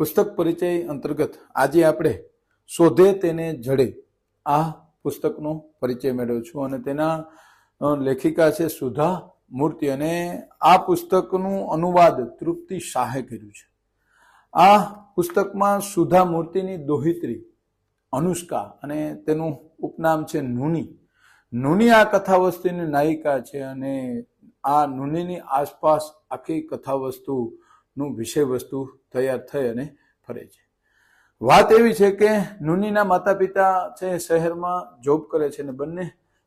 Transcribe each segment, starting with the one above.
પુસ્તક પરિચય અંતર્ગત આજે આપણે શોધે તેને જડે આ પુસ્તકનો પરિચય મેળવ્યો છું અને તેના લેખિકા છે સુધા મૂર્તિ અને આ પુસ્તકનું અનુવાદ તૃપ્તિ શાહે કર્યું છે. આ પુસ્તકમાં સુધા મૂર્તિની દોહિત્રી, અનુષ્કા અને તેનું ઉપનામ છે નુની. નુની આ કથાવસ્તુની નાયિકા છે અને આ નુનીની આસપાસ આખી કથાવસ્તુનું વિષય વસ્તુ તૈયાર થઈ અને ફરે છે. વાત એવી છે કે નુનીના માતા પિતા છે શહેરમાં જોબ કરે છે અને બંને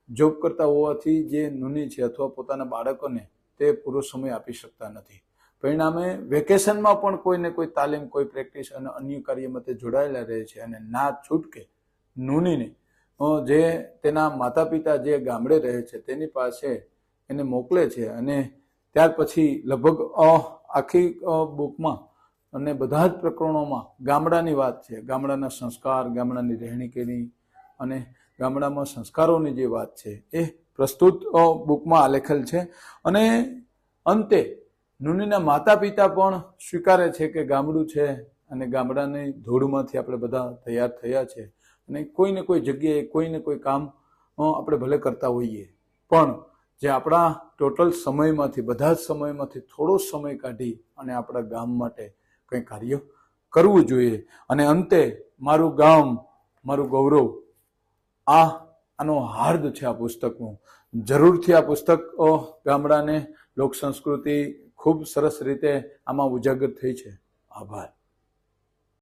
જોબ કરતા હોવાથી જે નુની છે અથવા પોતાના બાળકોને તે પૂરો સમય આપી શકતા નથી. પરિણામે વેકેશનમાં પણ કોઈને કોઈ તાલીમ, કોઈ પ્રેક્ટિસ અને અન્ય કાર્યમાં તે જોડાયેલા રહે છે અને ના છૂટકે નુનીને જે તેના માતા પિતા જે ગામડે રહે છે તેની પાસે એને મોકલે છે અને ત્યાર પછી લગભગ આખી બુકમાં અને બધા જ પ્રકરણોમાં ગામડાની વાત છે. ગામડાના સંસ્કાર, ગામડાની રહેણીકેણી અને ગામડામાં સંસ્કારોની જે વાત છે એ પ્રસ્તુત બુકમાં આલેખેલ છે. અને અંતે નુનીના માતા પિતા પણ સ્વીકારે છે કે ગામડું છે અને ગામડાની ધૂળમાંથી આપણે બધા તૈયાર થયા છે અને કોઈને કોઈ જગ્યાએ કોઈને કોઈ કામ આપણે ભલે કરતા હોઈએ. પણ જે આપણા ટોટલ સમયમાંથી, બધા જ સમયમાંથી થોડો સમય કાઢી અને આપણા ગામ માટે કંઈ કાર્ય કરવું જોઈએ. અને અંતે મારું ગામ, મારું ગૌરવ, આ, આનો હાર્દ છે આ પુસ્તકનું. જરૂરથી આ પુસ્તક ગામડાને, લોક સંસ્કૃતિ ખૂબ સરસ રીતે આમાં ઉજાગર થઈ છે. આભાર.